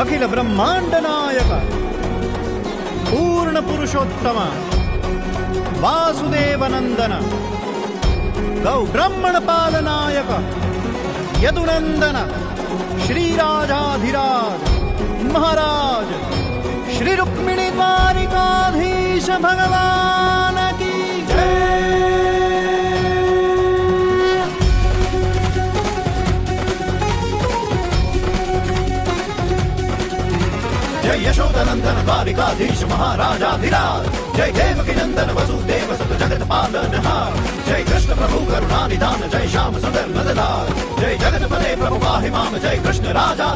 అఖిల బ్రహ్మాండ నాయక పూర్ణ పురుషోత్తమ వాసుదేవనందన గౌ బ్రహ్మణ పాలనాయక యదునందన శ్రీరాజాధిరాజ్ మహారాజ్ శ్రీ రుక్మిణి ద్వారికాధీశ భగవాన్ जय यशोदनंदन बालिकाधीश महाराजाधिराज। జై దేవకి నందన వసుదేవ సత జగత పాలన జై కృష్ణ ప్రభు కరుణా నిదాన జై శ్యామ సుందర్ మదలా జై జగత పదే ప్రభు పాహి మామ జై కృష్ణ రాజా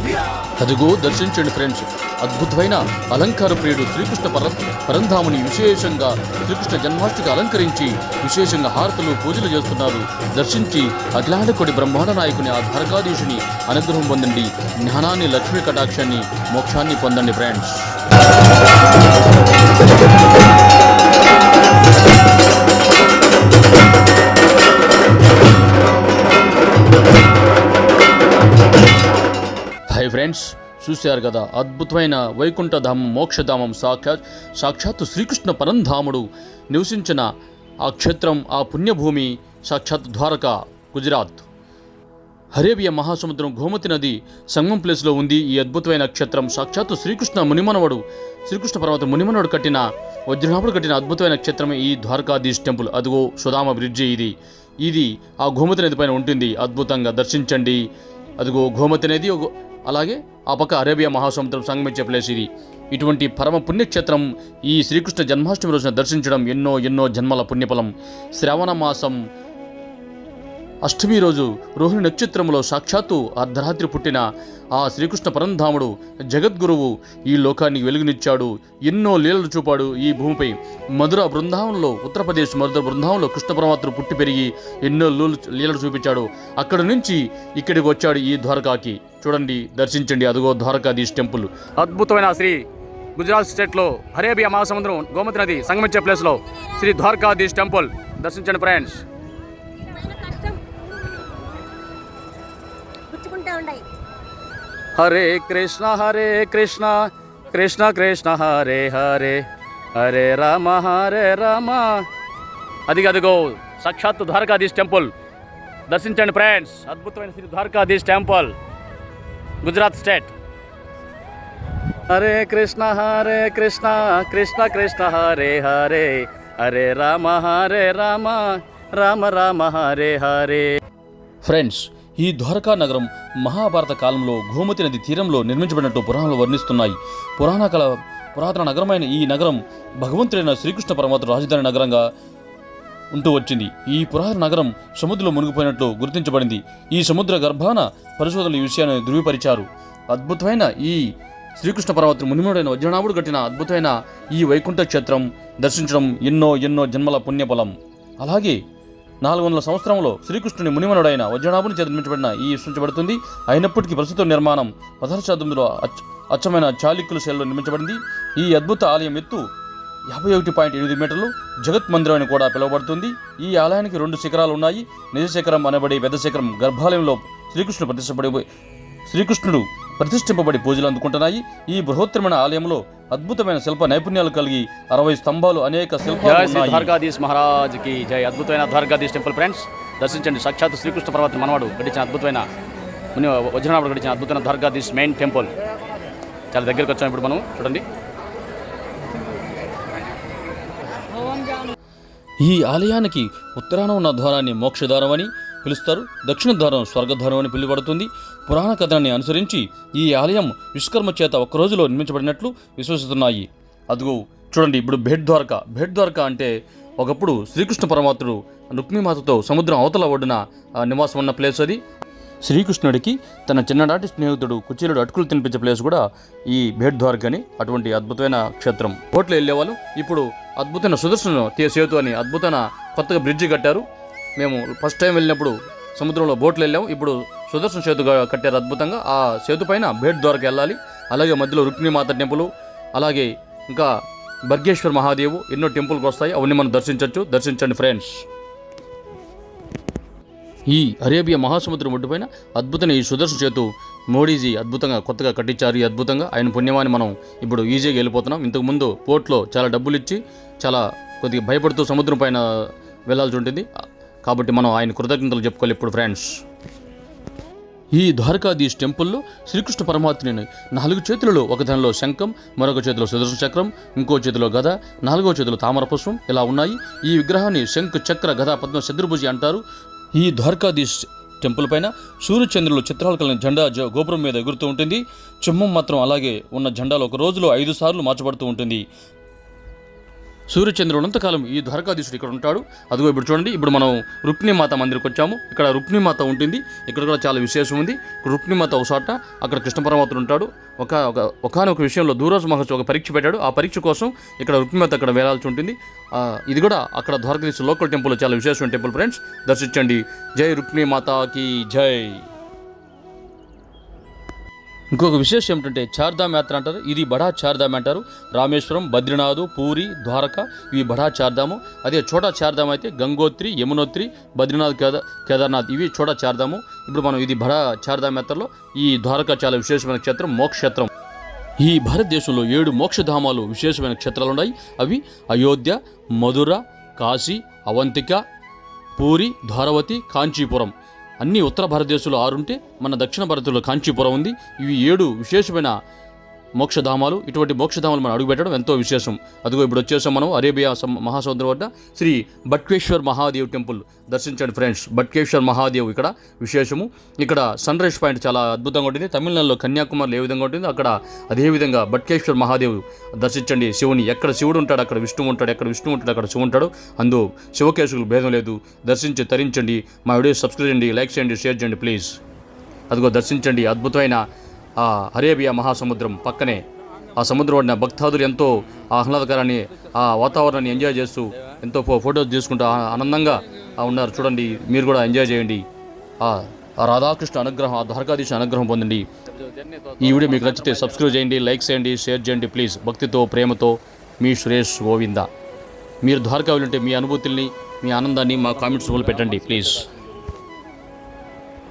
అదిగో దర్శించండి ఫ్రెండ్స్ అద్భుతమైన అలంకార ప్రియుడు శ్రీకృష్ణ పర పరంధాముని విశేషంగా శ్రీకృష్ణ జన్మాష్టమికి అలంకరించి విశేషంగా హారతులు పూజలు చేస్తున్నారు. దర్శించి అఖిలాండకుడి బ్రహ్మాండ నాయకుని ఆ ధరకాధీశుని అనుగ్రహం పొందండి. జ్ఞానాన్ని లక్ష్మీ కటాక్షాన్ని మోక్షాన్ని పొందండి ఫ్రెండ్స్. హాయ్ ఫ్రెండ్స్ చూశారు కదా అద్భుతమైన వైకుంఠధామం మోక్షధామం సాక్షాత్ సాక్షాత్తు శ్రీకృష్ణ పరంధాముడు నివసించిన ఆ క్షేత్రం ఆ పుణ్యభూమి సాక్షాత్ ద్వారక గుజరాత్. అరేబియా మహాసముద్రం గోమతి నది సంగం ప్లేస్లో ఉంది. ఈ అద్భుతమైన క్షేత్రం సాక్షాత్తు శ్రీకృష్ణ మునిమనవడు. శ్రీకృష్ణ పర్వత మునిమనవడు కట్టిన వజ్రనాభుడు కట్టిన అద్భుతమైన క్షేత్రమే ఈ ద్వారకాధీష్ టెంపుల్. అదిగో సుధామ బ్రిడ్జి ఇది. ఇది ఆ గోమతి నది పైన ఉంటుంది. అద్భుతంగా దర్శించండి. అదిగో గోమతి నది ఒక- అలాగే ఆ పక్క అరేబియా మహాసముద్రం సంగమించే ప్లేస్ ఇది. ఇటువంటి పరమ పుణ్యక్షేత్రం ఈ శ్రీకృష్ణ జన్మాష్టమి రోజున దర్శించడం ఎన్నో ఎన్నో జన్మల పుణ్యఫలం. శ్రావణ మాసం అష్టమి రోజు రోహిణి నక్షత్రంలో సాక్షాత్తు అర్ధరాత్రి పుట్టిన ఆ శ్రీకృష్ణ పరంధాముడు జగద్గురువు ఈ లోకానికి వెలుగునిచ్చాడు. ఎన్నో లీలలు చూపాడు ఈ భూమిపై. మధుర బృందావనంలో ఉత్తరప్రదేశ్ మధుర బృందావనంలో కృష్ణ పరమాత్ముడు పుట్టి పెరిగి ఎన్నో లీలలు లీలలు చూపించాడు. అక్కడి నుంచి ఇక్కడికి వచ్చాడు ఈ ద్వారకాకి. చూడండి దర్శించండి. అదిగో ద్వారకాధీష్ టెంపుల్. అద్భుతమైన శ్రీ గుజరాత్ స్టేట్లో అరేబియా మహాసముద్రం గోమతి నది సంగమించే ప్లేస్లో శ్రీ ద్వారకాధీష్ టెంపుల్. దర్శించండి ఫ్రెండ్స్. గుచ్చుకుంటా ఉన్నాయి హరే కృష్ణ హరే కృష్ణ కృష్ణ కృష్ణ హరే హరే హరే రామ హరే రామ. అది అదిగో సాక్షాత్తు ద్వారకాధీశ్ టెంపుల్. దర్శించండి ఫ్రెండ్స్ అద్భుతమైన Shri Dwarkadhish temple Gujarat state. Hare Krishna Hare Krishna Krishna Krishna Hare Hare Hare Rama Hare Rama Rama Rama Hare Hare. Friends ఈ ద్వారకా నగరం మహాభారత కాలంలో గోమతి నది తీరంలో నిర్మించబడినట్టు పురాణాలు వర్ణిస్తున్నాయి. పురాణ కళ పురాతన నగరమైన ఈ నగరం భగవంతుడైన శ్రీకృష్ణ పరమాత్మ రాజధాని నగరంగా ఉంటూ వచ్చింది. ఈ పురాతన నగరం సముద్రంలో మునిగిపోయినట్లు గుర్తించబడింది. ఈ సముద్ర గర్భాన పరిశోధనలు ఈ విషయాన్ని ధృవీపరిచారు అద్భుతమైన ఈ శ్రీకృష్ణ పర్వతం మునిముడైన వజ్రనాభుడు కట్టిన అద్భుతమైన ఈ వైకుంఠ క్షేత్రం దర్శించడం ఎన్నో ఎన్నో జన్మల పుణ్యఫలం. అలాగే నాలుగు వందల సంవత్సరంలో శ్రీకృష్ణుని మునిమనుడైన వజ్రనాభుని చేత నిర్మించబడిన ఈ సృష్టించబడుతుంది. అయినప్పటికీ ప్రస్తుత నిర్మాణం పదహారు శాతంలో అచ్చ అచ్చమైన చాళుక్యుల శైలిలో నిర్మించబడింది. ఈ అద్భుత ఆలయం ఎత్తు యాభై ఒకటి పాయింట్ ఎనిమిది మీటర్లు. జగత్ మందిరం అని కూడా పిలువబడుతుంది. ఈ ఆలయానికి రెండు శిఖరాలు ఉన్నాయి. నిజ శిఖరం అనబడే పెద్ద శిఖరం గర్భాలయంలో శ్రీకృష్ణుడు ప్రతిష్టపడి శ్రీకృష్ణుడు ప్రతిష్ఠింపబడి పూజలు అందుకుంటున్నాయి. ఈ బృహత్తరమైన ఆలయంలో అద్భుతమైన శిల్ప నైపుణ్యాలు కలిగి అరవై స్తంభాలు అనేక శిల్పాలు ఉన్నాయి. ద్వారకాధీశ్ మహారాజ్కి జై. అద్భుతమైన ద్వారకాధీశ్ టెంపుల్ ఫ్రెండ్స్ దర్శించండి. సాక్షాత్ శ్రీకృష్ణ పర్వత మనవాడు గడిచిన అద్భుతమైన ముని వజ్రనాభుడు గడిచిన అద్భుతమైన ద్వారకాధీశ్ మెయిన్ టెంపుల్. చాలా దగ్గరికి వచ్చాం ఇప్పుడు మనం చూడండి. ఈ ఆలయానికి ఉత్తరాన ఉన్న ద్వారాన్ని మోక్షద్వారం అని పిలుస్తారు. దక్షిణ ద్వారం స్వర్గద్వారం అని పిలువబడుతుంది. పురాణ కథనాన్ని అనుసరించి ఈ ఆలయం విశ్వకర్మ చేత ఒక్క రోజులో నిర్మించబడినట్లు విశ్వసిస్తున్నాయి. అదిగో చూడండి ఇప్పుడు భేట్ ద్వారక. భేట్ ద్వారక అంటే ఒకప్పుడు శ్రీకృష్ణ పరమాత్ముడు రుక్మిమాతతో సముద్రం అవతల ఒడ్డున నివాసం ఉన్న ప్లేస్ అది. శ్రీకృష్ణుడికి తన చిన్ననాటి స్నేహితుడు కుచేలుడు అటుకులు తినిపించే ప్లేస్ కూడా ఈ భేట్ ద్వారక అని అటువంటి అద్భుతమైన క్షేత్రం. బోట్లో వెళ్ళేవాళ్ళు. ఇప్పుడు అద్భుతమైన సుదర్శన సేతు అని అద్భుతమైన కొత్తగా బ్రిడ్జి కట్టారు. మేము ఫస్ట్ టైం వెళ్ళినప్పుడు సముద్రంలో బోట్లు వెళ్ళాము. ఇప్పుడు సుదర్శన సేతు కట్టారు అద్భుతంగా. ఆ సేతు పైన భేట్ ద్వారక వెళ్ళాలి. అలాగే మధ్యలో రుక్మిణీమాత టెంపుల్ అలాగే ఇంకా బర్గేశ్వర్ మహాదేవు ఎన్నో టెంపుల్కి వస్తాయి. అవన్నీ మనం దర్శించవచ్చు దర్శించండి ఫ్రెండ్స్ ఈ అరేబియా మహాసముద్రం ఒడ్డుపైన అద్భుతమైన ఈ సుదర్శన చేతు మోడీజీ అద్భుతంగా కొత్తగా కట్టించారు. ఈ అద్భుతంగా ఆయన పుణ్యమాన్ని మనం ఇప్పుడు ఈజీగా వెళ్ళిపోతున్నాం. ఇంతకుముందు పోర్ట్లో చాలా డబ్బులు ఇచ్చి చాలా కొద్దిగా భయపడుతూ సముద్రం పైన వెళ్ళాల్సి ఉంటుంది. కాబట్టి మనం ఆయన కృతజ్ఞతలు చెప్పుకోవాలి ఇప్పుడు ఫ్రెండ్స్. ఈ ద్వారకాధీష్ టెంపుల్లో శ్రీకృష్ణ పరమాత్మని నాలుగు చేతులలో ఒక దానిలో శంఖం మరొక చేతిలో సుదర్శన చక్రం ఇంకో చేతిలో గద నాలుగో చేతిలో తామర పుష్పం ఇలా ఉన్నాయి. ఈ విగ్రహాన్ని శంఖ చక్ర గద పద్మ చతుర్భుజి అంటారు. ఈ ద్వారకాధీష్ టెంపుల్ పైన సూర్యచంద్రులు చిత్రాలు కలిగిన జెండా జ- గోపురం మీద ఎగురుతూ ఉంటుంది. చుమ్మం మాత్రం అలాగే ఉన్న జెండాలో ఒక రోజులో ఐదు సార్లు మార్చబడుతూ ఉంటుంది. సూర్యచంద్రుడు ఉన్నంతకాలం ఈ ద్వారకాధీశుడు ఇక్కడ ఉంటాడు. అదిగో ఇప్పుడు చూడండి ఇప్పుడు మనం రుక్మిణీమాత మందిరికి వచ్చాము. ఇక్కడ రుక్మిణీమాత ఉంటుంది. ఇక్కడ కూడా చాలా విశేషం ఉంది. ఇక్కడ రుక్మిణీమాత అక్కడ కృష్ణ పరమాత్ముడు ఉంటాడు. ఒక ఒక ఒకనొక విషయంలో దూరోజు మహర్షి ఒక పరీక్ష పెట్టాడు. ఆ పరీక్ష కోసం ఇక్కడ రుక్మిణీమాత అక్కడ వేలాల్సి ఉంటుంది. ఇది కూడా అక్కడ ద్వారకాధీశ లోకల్ టెంపుల్ చాలా విశేషమైన టెంపుల్ ఫ్రెండ్స్. దర్శించండి. జై రుక్మిణీమాతాకి జై. ఇంకొక విశేషం ఏమిటంటే చార్ధామ్ యాత్ర అంటారు. ఇది బడా చార్ధామ్ అంటారు. రామేశ్వరం బద్రీనాథ్ పూరి ద్వారక ఇవి బడా చార్ధాము. అదే చోటా చార్ధామ్ అయితే గంగోత్రి యమునోత్రి బద్రీనాథ్ కేదార్ కేదార్నాథ్ ఇవి చోటా చార్ధాము. ఇప్పుడు మనం ఇది బడా చార్ధామ్ యాత్రలో ఈ ద్వారక చాలా విశేషమైన క్షేత్రం మోక్షేత్రం ఈ భారతదేశంలో ఏడు మోక్షధామాలు విశేషమైన క్షేత్రాలు ఉన్నాయి అవి అయోధ్య మధుర కాశీ అవంతిక పూరి ధారవతి కాంచీపురం. అన్ని ఉత్తర భారతదేశంలో ఆరుంటే మన దక్షిణ భారతంలో కాంచీపురం ఉంది. ఇవి ఏడు విశేషమైన మోక్షధామాలు ఇటువంటి మోక్షధామాలు మనం అడుగుపెట్టడం ఎంతో విశేషం. అదిగో ఇప్పుడు వచ్చేసాం మనం అరేబియా మహాసముద్రం వద్ద శ్రీ బట్కేశ్వర్ మహాదేవ్ టెంపుల్. దర్శించండి ఫ్రెండ్స్ బట్కేశ్వర్ మహాదేవ్ ఇక్కడ విశేషము. ఇక్కడ సన్ రైజ్ పాయింట్ చాలా అద్భుతంగా ఉంటుంది. తమిళనాడులో కన్యాకుమారిలో ఏ విధంగా ఉంటుంది అక్కడ అదేవిధంగా బట్కేశ్వర్ మహాదేవ్ దర్శించండి. శివుని ఎక్కడ శివుడు ఉంటాడు అక్కడ విష్ణువు ఉంటాడు ఎక్కడ విష్ణువు ఉంటాడు అక్కడ శివు ఉంటాడు. అందు శివకేశులకు భేదం లేదు. దర్శించి తరించండి. మా వీడియో సబ్స్క్రైబ్ చేయండి లైక్ చేయండి షేర్ చేయండి ప్లీజ్. అదిగో దర్శించండి. అద్భుతమైన ఆ అరేబియా మహాసముద్రం పక్కనే. ఆ సముద్రం ఉన్న భక్తాదులు ఎంతో ఆహ్లాదకరాన్ని ఆ వాతావరణాన్ని ఎంజాయ్ చేస్తూ ఎంతో ఫో ఫొటోస్ తీసుకుంటూ ఆనందంగా ఉన్నారు. చూడండి మీరు కూడా ఎంజాయ్ చేయండి. ఆ రాధాకృష్ణ అనుగ్రహం ఆ ద్వారకాధీశ అనుగ్రహం పొందండి. ఈ వీడియో మీకు నచ్చితే సబ్స్క్రైబ్ చేయండి లైక్ చేయండి షేర్ చేయండి ప్లీజ్ భక్తితో ప్రేమతో మీ సురేష్ గోవింద. మీరు ద్వారకా వెళ్ళుంటే మీ అనుభూతుల్ని మీ ఆనందాన్ని మా కామెంట్స్ రూపంలో పెట్టండి ప్లీజ్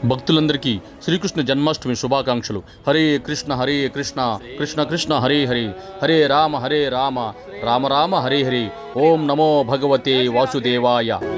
భక్తులందరికీ శ్రీకృష్ణ జన్మాష్టమి శుభాకాంక్షలు. హరే కృష్ణ హరే కృష్ణ కృష్ణ కృష్ణ హరే హరే. హరే రామ హరే రామ. రామ రామ హరే హరే. ఓం నమో భగవతే వాసుదేవాయ.